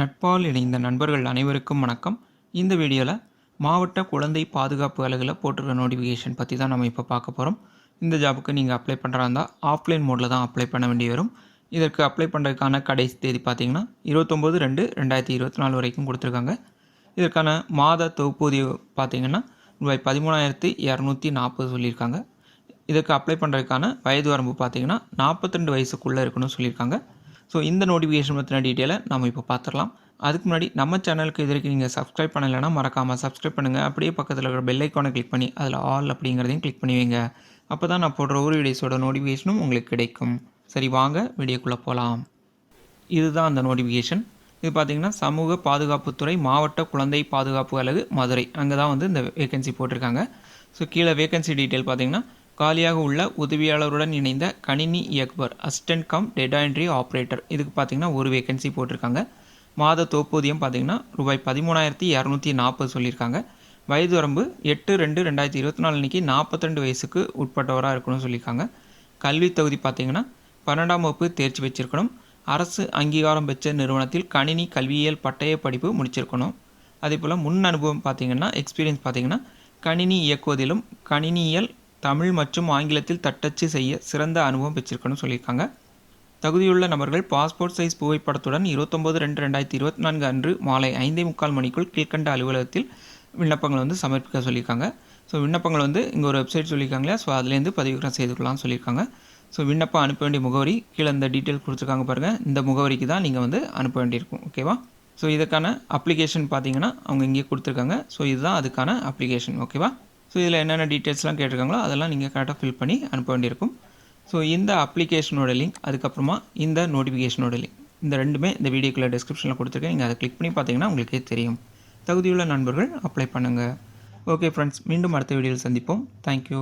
நட்பால் இணைந்த நண்பர்கள் அனைவருக்கும் வணக்கம். இந்த வீடியோவில் மாவட்ட குழந்தை பாதுகாப்பு அலகில் போட்டிருக்க நோட்டிஃபிகேஷன் பற்றி தான் நம்ம இப்போ பார்க்க போகிறோம் இந்த ஜாபுக்கு நீங்கள் அப்ளை பண்ணுறா இருந்தால் ஆஃப்லைன் மோடில் தான் அப்ளை பண்ண வேண்டி வரும். இதற்கு அப்ளை பண்ணுறதுக்கான கடைசி தேதி பார்த்தீங்கன்னா இருபத்தொம்போது ரெண்டு ரெண்டாயிரத்தி இருபத்தி நாலு வரைக்கும் கொடுத்துருக்காங்க. இதற்கான மாத தொகுப்பூதியம் பார்த்தீங்கன்னா ரூபாய் பதிமூணாயிரத்தி இரநூத்தி நாற்பது சொல்லியிருக்காங்க. இதுக்கு அப்ளை பண்ணுறதுக்கான வயது வரம்பு பார்த்தீங்கன்னா நாற்பத்திரெண்டு வயசுக்குள்ளே இருக்கணும்னு சொல்லியிருக்காங்க. ஸோ இந்த நோட்டிஃபிகேஷன் பற்றின டீட்டெயிலை நம்ம இப்போ பார்த்துடலாம் அதுக்கு முன்னாடி நம்ம சேனலுக்கு இது வரைக்கும் நீங்கள் சப்ஸ்கிரைப் பண்ணலைன்னா மறக்காமல் சப்ஸ்கிரைப் பண்ணுங்கள் அப்படியே பக்கத்தில் இருக்கிற பெல் ஐக்கானை கிளிக் பண்ணி அதில் ஆல் அப்படிங்கிறதையும் கிளிக் பண்ணி வைங்க. அப்போ தான் நான் போடுற ஒரு வீடியோஸோட நோட்டிஃபிகேஷனும் உங்களுக்கு கிடைக்கும். சரி வாங்க வீடியோக்குள்ளே போகலாம் இதுதான் அந்த நோட்டிஃபிகேஷன் இது பார்த்தீங்கன்னா சமூக பாதுகாப்புத்துறை மாவட்ட குழந்தை பாதுகாப்பு அலகு மதுரை. அங்கே தான் வந்து இந்த வேகன்சி போட்டிருக்காங்க. ஸோ கீழே வேகன்சி டீட்டெயில் பார்த்தீங்கன்னா காலியாக உள்ள உதவியாளருடன் இணைந்த கணினி இயக்குபர் assistant cum data entry operator இதுக்கு பார்த்தீங்கன்னா ஒரு வேகன்சி போட்டிருக்காங்க. மாத தொப்பூதியம் பார்த்தீங்கன்னா ரூபாய் பதிமூணாயிரத்தி இரநூத்தி நாற்பது சொல்லியிருக்காங்க. வயது வரம்பு எட்டு ரெண்டு ரெண்டாயிரத்தி இருபத்தி நாலு அன்றைக்கி நாற்பத்திரெண்டு வயசுக்கு உட்பட்டவராக இருக்கணும்னு சொல்லியிருக்காங்க. கல்வி தகுதி பார்த்திங்கன்னா பன்னெண்டாம் வகுப்பு தேர்ச்சி வச்சிருக்கணும் அரசு அங்கீகாரம் பெற்ற நிறுவனத்தில் கணினி கல்வியியல் பட்டய படிப்பு முடிச்சிருக்கணும். அதே போல் முன் அனுபவம் பார்த்தீங்கன்னா எக்ஸ்பீரியன்ஸ் பார்த்தீங்கன்னா கணினி இயக்குவதிலும் கணினியியல் தமிழ் மற்றும் ஆங்கிலத்தில் தட்டச்சு செய்ய சிறந்த அனுபவம் பெற்றிருக்கணும்னு சொல்லியிருக்காங்க. தகுதியுள்ள நபர்கள் பாஸ்போர்ட் சைஸ் புகைப்படத்துடன் இருபத்தொம்போது ரெண்டு ரெண்டாயிரத்தி இருபத்தி நான்கு அன்று மாலை ஐந்தே முக்கால் மணிக்குள் கீழ்கண்ட அலுவலகத்தில் விண்ணப்பங்களை வந்து சமர்ப்பிக்க சொல்லியிருக்காங்க. ஸோ விண்ணப்பங்கள் வந்து இங்கே ஒரு வெப்சைட் சொல்லியிருக்காங்களே ஸோ அதுலேருந்து பதிவிறக்கம் செய்துக்கலாம்னு சொல்லியிருக்காங்க. ஸோ விண்ணப்பம் அனுப்ப வேண்டிய முகவரி கீழே இந்த டீட்டெயில் கொடுத்துருக்காங்க பாருங்கள் இந்த முகவரிக்கு தான் நீங்கள் வந்து அனுப்ப வேண்டியிருக்கும் ஓகேவா ஸோ இதுக்கான அப்ளிகேஷன் பார்த்தீங்கன்னா அவங்க இங்கே கொடுத்துருக்காங்க. ஸோ இதுதான் அதுக்கான அப்ளிகேஷன் ஓகேவா ஸோ இதில் என்னென்ன டீட்டெயில்ஸ்லாம் கேட்டிருக்காங்களோ அதெல்லாம் நீங்கள் கரெக்டாக ஃபில் பண்ணி அனுப்ப வேண்டியிருக்கும். ஸோ இந்த அப்ளிகேஷனோட லிங்க் அதுக்கப்புறமா இந்த நோட்டிஃபிகேஷனோட லிங்க் இந்த ரெண்டுமே இந்த வீடியோக்குள்ள டிஸ்கிரிப்ஷனில் கொடுத்துருக்கேன். நீங்கள் அதை கிளிக் பண்ணி பார்த்தீங்கன்னா உங்களுக்கே தெரியும். தகுதியுள்ள நண்பர்கள் அப்ளை பண்ணுங்கள் ஓகே ஃப்ரெண்ட்ஸ் மீண்டும் அடுத்த வீடியோவில் சந்திப்போம். தேங்க்யூ